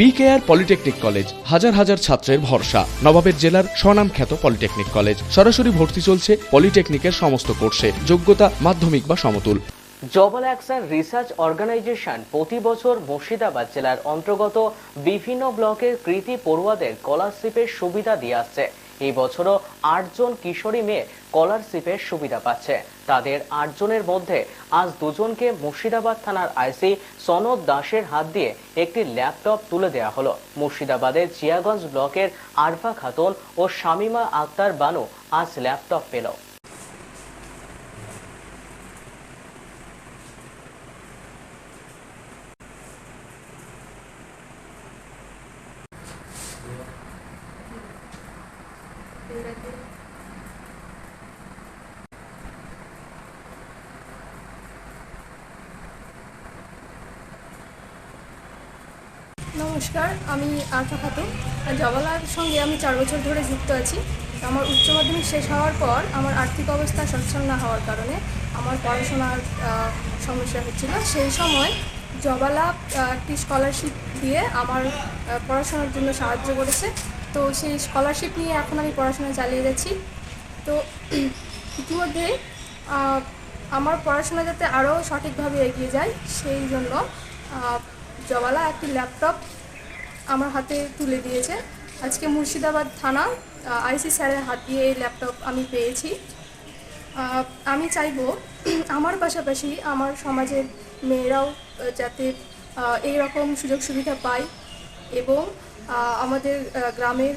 BKR polytechnic college হাজার হাজার ছাত্রের ভরসা। নবাবের জেলার স্বনামখ্যাত পলিটেকনিক কলেজ সরাসরি ভর্তি চলছে পলিটেকনিকের সমস্ত কোর্সে। যোগ্যতা মাধ্যমিক বা সমতুল। জবল অ্যাকশন রিসার্চ অর্গানাইজেশন প্রতি বছর মুর্শিদাবাদ জেলার অন্তর্গত বিভিন্ন ব্লকের কৃতি পড়ুয়াদের স্কলারশিপের সুবিধা দিয়ে আসছে। এই বছরও আটজন কিশোরী মেয়ে স্কলারশিপের সুবিধা পাচ্ছে। তাদের আটজনের মধ্যে আজ দুজনকে মুর্শিদাবাদ থানার আইসি সনদ দাসের হাত দিয়ে একটি ল্যাপটপ তুলে দেওয়া হলো। মুর্শিদাবাদের জিয়াগঞ্জ ব্লকের আরফা খাতুন ও শামিমা আক্তার বানু আজ ল্যাপটপ পেল। নমস্কার, আমি আরফা খাতুন। জওয়ালার সঙ্গে আমি চার বছর ধরে যুক্ত আছি। আমার উচ্চ মাধ্যমিক শেষ হওয়ার পর আমার আর্থিক অবস্থা সচ্ছল না হওয়ার কারণে আমার পড়াশোনার সমস্যা হচ্ছিল। সেই সময় জবালা একটি স্কলারশিপ দিয়ে আমার পড়াশোনার জন্য সাহায্য করেছে। তো সেই স্কলারশিপ নিয়ে এখন আমি পড়াশোনা চালিয়ে যাচ্ছি। তো ইতিমধ্যে আমার পড়াশোনা যাতে আরও সঠিকভাবে এগিয়ে যায়, সেই জন্য জবালা একটি ল্যাপটপ আমার হাতে তুলে দিয়েছে। আজকে মুর্শিদাবাদ থানা আইসি স্যারের হাত দিয়ে এই ল্যাপটপ আমি পেয়েছি। আমি চাইব, আমার পাশাপাশি আমার সমাজের মেয়েরাও যাতে এই রকম সুযোগ সুবিধা পায়। এবং আমাদের গ্রামের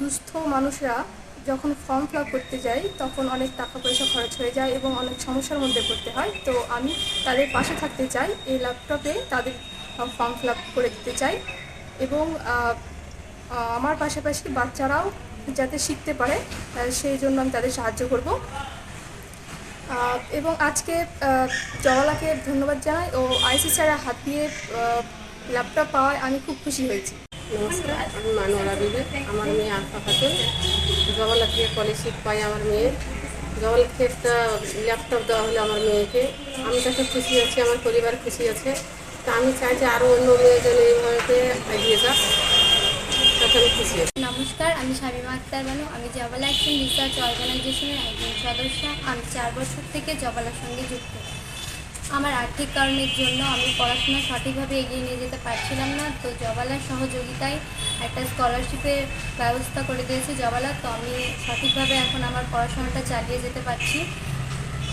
দুস্থ মানুষরা যখন ফর্ম ফিল করতে যায়, তখন অনেক টাকা পয়সা খরচ হয়ে যায় এবং অনেক সমস্যার মধ্যে পড়তে হয়। তো আমি তাদের পাশে থাকতে চাই, এই ল্যাপটপে তাদের ফর্ম ফিল করে দিতে চাই এবং আমার পাশাপাশি বাচ্চারাও যাতে শিখতে পারে সেই জন্য আমি তাদের সাহায্য করব। এবং আজকে জওয়ালাকে ধন্যবাদ জানাই ও আইসি স্যারের হাত দিয়ে ল্যাপটপ পাওয়ায় আমি খুব খুশি হয়েছি। নমস্কার, আমি মানুয়ারা বিবে। আমার মেয়ে আলফা খাতুন। জওয়ালা থেকে স্কলারশিপ পাই আমার মেয়ে। জওয়ালা থেকে একটা ল্যাপটপ দেওয়া হলো আমার মেয়েকে। আমি তাতে খুশি আছি, আমার পরিবার খুশি আছে। তা আমি চাই যে আরও অন্য মেয়ে যেন এইভাবে এগিয়ে যাক। নমস্কার, আমি শামিমা আক্তার বানু। আমি জবালা অ্যাকশন রিসার্চ অর্গানাইজেশনের একজন সদস্য। আমি চার বছর থেকে জবালার সঙ্গে যুক্ত। আমার আর্থিক কারণের জন্য আমি পড়াশোনা সঠিকভাবে এগিয়ে নিয়ে যেতে পারছিলাম না। তো জবালার সহযোগিতায় একটা স্কলারশিপের ব্যবস্থা করে দিয়েছে জবালা। তো আমি সঠিকভাবে এখন আমার পড়াশোনাটা চালিয়ে যেতে পারছি।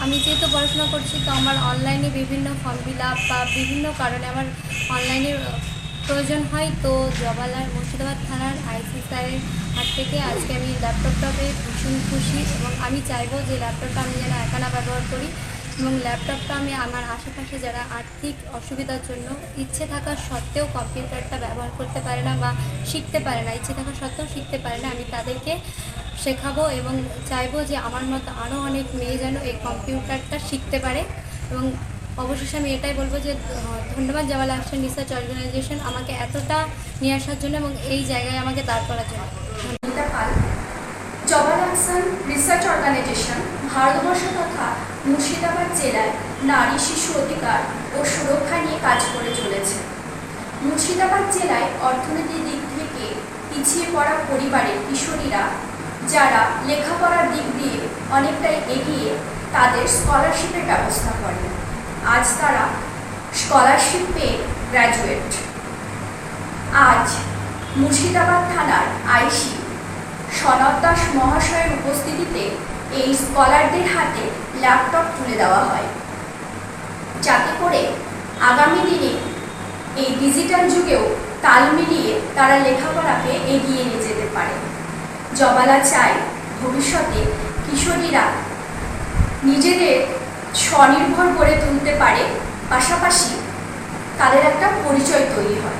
আমি যেহেতু পড়াশোনা করছি, তো আমার অনলাইনে বিভিন্ন ফর্ম ফিল আপ বা বিভিন্ন কারণে আমার অনলাইনে প্রয়োজন হয়, তো জবালার মুর্শিদাবাদ থানার আইসি স্যারের হাত থেকে আজকে আমি ল্যাপটপটা পেয়ে ভীষণ খুশি এবং আমি চাইব যে ল্যাপটপটা আমি যেন একা না ব্যবহার করি এবং ল্যাপটপটা আমি আমার আশেপাশে যারা আর্থিক অসুবিধার জন্য ইচ্ছে থাকা সত্ত্বেও কম্পিউটারটা ব্যবহার করতে পারে না বা শিখতে পারে না, ইচ্ছে থাকা সত্ত্বেও শিখতে পারে না, আমি তাদেরকে শেখাবো এবং চাইব যে আমার মতো আরও অনেক মেয়ে যেন এই কম্পিউটারটা শিখতে পারে এবং অবশেষে আমি এটাই বলব যে ধন্যবাদ জামাল অ্যাকশন রিসার্চ অর্গানাইজেশন আমাকে এতটা নিয়ে আসার জন্য এবং এই জায়গায় আমাকে দাঁড় করার জন্য। জবাল আহসান রিসার্চ অর্গানাইজেশন, ভারতবর্ষ তথা মুর্শিদাবাদ জেলায় নারী শিশু অধিকার ও সুরক্ষা নিয়ে কাজ করে চলেছে। মুর্শিদাবাদ জেলায় অর্থনৈতিক দিক থেকে পিছিয়ে পড়া পরিবারের কিশোরীরা, যারা লেখাপড়ার দিক দিয়ে অনেকটাই এগিয়ে তাদের স্কলারশিপের ব্যবস্থা করে। আজ তারা স্কলারশিপ পেয়ে গ্র্যাজুয়েট আজ মুর্শিদাবাদ থানার আইসি সনদ দাস মহাশয়ের উপস্থিতিতে এই স্কলারদের হাতে ল্যাপটপ তুলে দেওয়া হয়। যাতে করে আগামী দিনে এই ডিজিটাল যুগেও তাল মিলিয়ে তারা লেখাপড়াকে এগিয়ে নিয়ে যেতে পারে। জবালা চাই ভবিষ্যতে কিশোরীরা নিজেদের স্বনির্ভর করে তুলতে পারে পাশাপাশি তাদের একটা পরিচয় তৈরি হয়।